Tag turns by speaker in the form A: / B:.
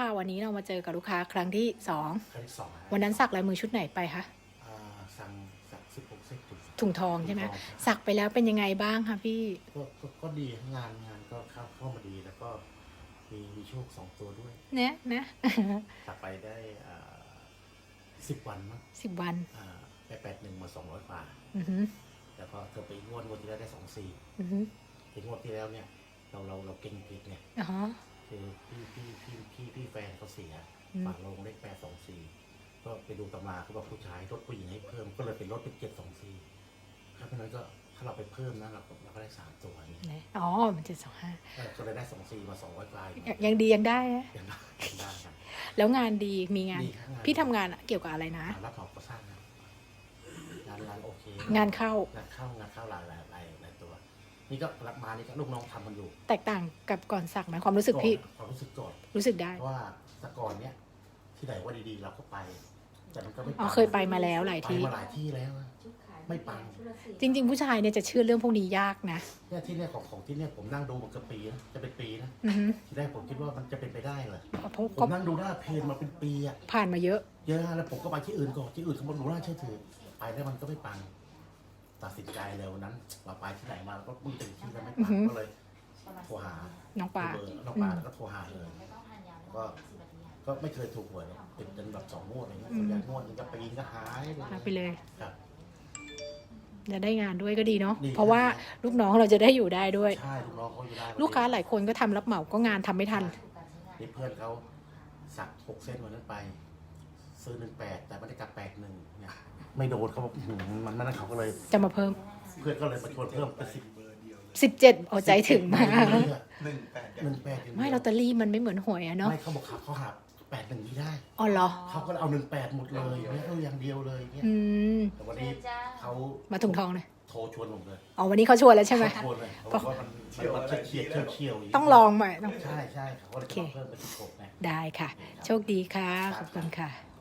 A: ค่ะวันนี้เรามาเจอกับลูกค้าครั้งที่สอง
B: ครั้งที่สองะ
A: วันนั้นสักลายมือชุดไหนไปคะ
B: อ่าสั่งสักสิบหกเส้นถุง
A: ถุงทองใช่ไหม
B: ถุงทองครับ
A: สักไปแล้วเป็นยังไงบ้างคะพี่
B: ก็ก็ก็ดีงานงานก็เข้าเข้ามาดีแล้วก็มีมีโชคสองตัวด้วย
A: เนี่ยนะ
B: สักไปได้สิบวันมั้ง
A: สิบวัน
B: อ่าไปแปดหนึ่งมาสองร้อยกว่า
A: อือหือ
B: แล้วก็เธอไปงวดงวดที่แล้วได้สองสี่
A: อือหือ
B: ถึงงวดที่แล้วเนี่ย เราเราเราเก่งผิดเนี่ย
A: อ๋อ
B: คือพี่พี่พี่พี่ พี่แฟนเขาเสีย
A: อืม
B: ฝากลงเลขแปดสองสี่ก็ไปดูตำราเขาบอกผู้ชายลดผู้หญิงให้เพิ่มก็เลยเป็นลดเป็นเจ็ดสองสี่ครับเพราะฉะนั้นก็ถ้าเราไปเพิ่มนะเราก็เราก็ได้สามตัวอย่างเงี้ย
A: ไหนอ๋อมันจะสองห้า
B: เออก็เลยได้สองสี่มาสองร้อยกลาย
A: ยังดียังได้นะ
B: ยังได้ยังได้ครับ
A: แล้วงานดีมีงาน
B: ดีครับงาน
A: พี่ทำงานเกี่ยวกับอะไรนะ
B: รับเหมาก่อสร้างนะงานงานโอเค
A: งานเข้า
B: งานเข้างานเข้าหลายหลายหลายหลายตัว นี่ก็รับมานี่ก็ลูกน้องทำกันอยู่
A: แตกต่างกับก่อนสักไหมความรู้สึกพี่
B: อนความรู้สึกก่อน
A: รู้สึกได้
B: เพราะว่า แต่ก่อนเนี้ยที่ไหนว่าดีๆ เราก็ไป แต่มันก็ไม่ปัง
A: อ๋อเคยไปมาแล้วหลาย
B: ไป
A: ที่
B: มาหลายที่แล้วนะไม่ปัง
A: จริง ๆ ผู้ชายเนี่ยจะเชื่อเรื่องพวกนี้ยากนะ
B: เนี่ยที่เนี่ยของของที่เนี่ยผมนั่งดูมาเกือบปีนะจะเป็นปีนะ
A: อือหือ
B: ทีแรกผมคิดว่ามันจะเป็นไปได้เหรอ
A: เพราะ
B: ผ
A: ก็
B: มนั่งดูหน้าเพจมาเป็นปีอะ
A: ผ่านมาเยอะ
B: เยอะแล้วผมก็ไปที่อื่นก่อนที่อื่นเขาบอกหนูน่าเชื่อถือไปแล้วมันก็ไม่ปัง ตัดสินใจเลยวันนั้นมาไปที่ไหนมาก็มึงเป็นที่แล้วไม่
A: อื
B: ปั
A: องหือ
B: ก็เลยโทรหา
A: น้องปลา
B: เบอร์น้องปลาแล้วก็โทรหาเลย ก็ ก็ไม่เคยถูกหวยหรอกติดจนแบบสองงวดอะไรเงี้ยส่วนใหญ่งวดนึงก็ปีนก็หายไป
A: หายไปเลย
B: ครับ
A: จะได้งานด้วยก็ดีเนาะ
B: ดี
A: เพราะว่าลูกน้องเราจะได้อยู่ได้ด้วย
B: ใช่ลูกน้องเขาอยู่ได้
A: ลูกค้าหลายคนก็ทำรับเหมาก็งานทำไม่ทัน
B: นี่เพื่อนเขาสักหกเส้นวันนั้นไป ซื้อหนึ่งแปดแต่ไม่ได้กลับแปดหนึ่งเนี่ยไม่โดนเขาบอกอื้อหือมันนั่นเขาก็เลย
A: จะมาเพิ่ม
B: เพื่อนก็เลยมาชวนเพิ่มเป็นสิบ
A: 17เอาใจถึงมาก
B: หนึ่งแปดหนึ่งแปด
A: ไม่ลอตเตอรี่มันไม่เหมือนหวยอะเนาะ
B: ไม่เขาบอกเขาเขาหา แปดหนึ่งไม่ได้
A: อ๋อเหรอ
B: เขาก็เอาหนึ่งแปดหมดเลยไม่เอาอย่างเดียวเลยเนี่ย
A: อืม
B: แต่วันนี้เขา
A: มาถุงทองเลย
B: โทรชวนผมเลย
A: อ๋อวันนี้เขาชวนแล้วใช่ไหม
B: เขาชวนเลยเขาบอกว่ามันมันมันเฉียดเฉียดเฉียวๆ
A: ต้องลองใหม่ต้อง
B: ใช่ใช่เขาก็เลยจะมาเพิ่มเป็นสิบหกนะ
A: ได้ค่ะ โชคดีค่ะ ขอบคุณค่ะ